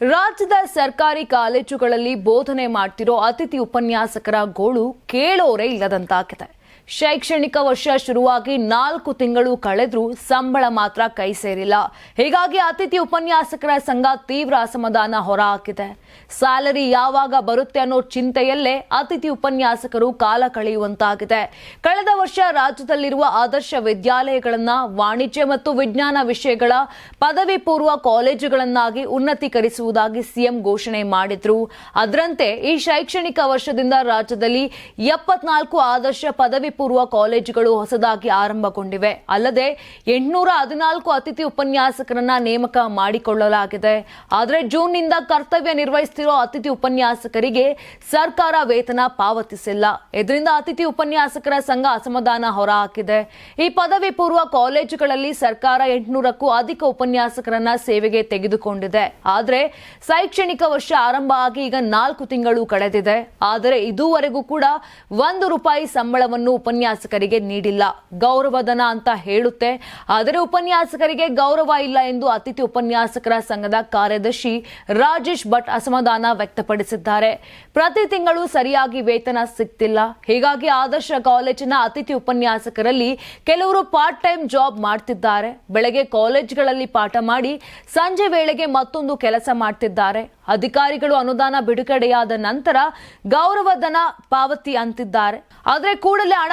ರಾಜ್ಯದ ಸರ್ಕಾರಿ ಕಾಲೇಜುಗಳಲ್ಲಿ ಬೋಧನೆ ಮಾಡ್ತಿರೋ ಅತಿಥಿ ಉಪನ್ಯಾಸಕರ ಗೋಳು ಕೇಳೋರೇ ಇಲ್ಲದಂತಾಗಿದೆ. ಶೈಕ್ಷಣಿಕ ವರ್ಷ ಶುರುವಾಗಿ ನಾಲ್ಕು ತಿಂಗಳು ಕಳೆದರೂ ಸಂಬಳ ಮಾತ್ರ ಕೈ ಸೇರಿಲ್ಲ. ಹೀಗಾಗಿ ಅತಿಥಿ ಉಪನ್ಯಾಸಕರ ಸಂಘ ತೀವ್ರ ಅಸಮಾಧಾನ ಹೊರಹಾಕಿದೆ. ಸ್ಯಾಲರಿ ಯಾವಾಗ ಬರುತ್ತೆ ಅನ್ನೋ ಚಿಂತೆಯಲ್ಲೇ ಅತಿಥಿ ಉಪನ್ಯಾಸಕರು ಕಾಲ ಕಳೆಯುವಂತಾಗಿದೆ. ಕಳೆದ ವರ್ಷ ರಾಜ್ಯದಲ್ಲಿರುವ ಆದರ್ಶ ವಿದ್ಯಾಲಯಗಳನ್ನ, ವಾಣಿಜ್ಯ ಮತ್ತು ವಿಜ್ಞಾನ ವಿಷಯಗಳ ಪದವಿ ಪೂರ್ವ ಕಾಲೇಜುಗಳನ್ನಾಗಿ ಉನ್ನತೀಕರಿಸುವುದಾಗಿ ಸಿಎಂ ಘೋಷಣೆ ಮಾಡಿದ್ರು. ಅದರಂತೆ ಈ ಶೈಕ್ಷಣಿಕ ವರ್ಷದಿಂದ ರಾಜ್ಯದಲ್ಲಿ ಎಪ್ಪತ್ನಾಲ್ಕು ಆದರ್ಶ ಪದವಿ ಪೂರ್ವ ಕಾಲೇಜುಗಳು ಹೊಸದಾಗಿ ಆರಂಭಗೊಂಡಿವೆ. ಅಲ್ಲದೆ ಎಂಟುನೂರ ಹದಿನಾಲ್ಕು ಅತಿಥಿ ಉಪನ್ಯಾಸಕರನ್ನ ನೇಮಕ ಮಾಡಿಕೊಳ್ಳಲಾಗಿದೆ. ಆದರೆ ಜೂನ್ನಿಂದ ಕರ್ತವ್ಯ ನಿರ್ವಹಿಸುತ್ತಿರುವ ಅತಿಥಿ ಉಪನ್ಯಾಸಕರಿಗೆ ಸರ್ಕಾರ ವೇತನ ಪಾವತಿಸಿಲ್ಲ. ಇದರಿಂದ ಅತಿಥಿ ಉಪನ್ಯಾಸಕರ ಸಂಘ ಅಸಮಾಧಾನ ಹೊರಹಾಕಿದೆ. ಈ ಪದವಿ ಪೂರ್ವ ಕಾಲೇಜುಗಳಲ್ಲಿ ಸರ್ಕಾರ ಎಂಟುನೂರಕ್ಕೂ ಅಧಿಕ ಉಪನ್ಯಾಸಕರನ್ನ ಸೇವೆಗೆ ತೆಗೆದುಕೊಂಡಿದೆ. ಆದರೆ ಶೈಕ್ಷಣಿಕ ವರ್ಷ ಆರಂಭ ಆಗಿ ಈಗ ನಾಲ್ಕು ತಿಂಗಳು ಕಳೆದಿದೆ. ಆದರೆ ಇದುವರೆಗೂ ಕೂಡ ಒಂದು ರೂಪಾಯಿ ಸಂಬಳವನ್ನು ಉಪನ್ಯಾಸಕರಿಗೆ ನೀಡಿಲ್ಲ. ಗೌರವಧನ ಅಂತ ಹೇಳುತ್ತೆ. ಆದರೆ ಉಪನ್ಯಾಸಕರಿಗೆ ಗೌರವ ಇಲ್ಲ ಎಂದು ಅತಿಥಿ ಉಪನ್ಯಾಸಕರ ಸಂಘದ ಕಾರ್ಯದರ್ಶಿ ರಾಜೇಶ್ ಭಟ್ ಅಸಮಾಧಾನ ವ್ಯಕ್ತಪಡಿಸಿದ್ದಾರೆ. ಪ್ರತಿ ತಿಂಗಳು ಸರಿಯಾಗಿ ವೇತನ ಸಿಗ್ತಿಲ್ಲ. ಹೀಗಾಗಿ ಆದರ್ಶ ಕಾಲೇಜಿನ ಅತಿಥಿ ಉಪನ್ಯಾಸಕರಲ್ಲಿ ಕೆಲವರು ಪಾರ್ಟ್ ಟೈಮ್ ಜಾಬ್ ಮಾಡ್ತಿದ್ದಾರೆ. ಬೆಳಗ್ಗೆ ಕಾಲೇಜ್ಗಳಲ್ಲಿ ಪಾಠ ಮಾಡಿ ಸಂಜೆ ವೇಳೆಗೆ ಮತ್ತೊಂದು ಕೆಲಸ ಮಾಡ್ತಿದ್ದಾರೆ. ಅಧಿಕಾರಿಗಳು ಅನುದಾನ ಬಿಡುಗಡೆಯಾದ ನಂತರ ಗೌರವಧನ ಪಾವತಿ ಅಂತಿದ್ದಾರೆ. ಆದರೆ ಕೂಡಲೇ ಹಣ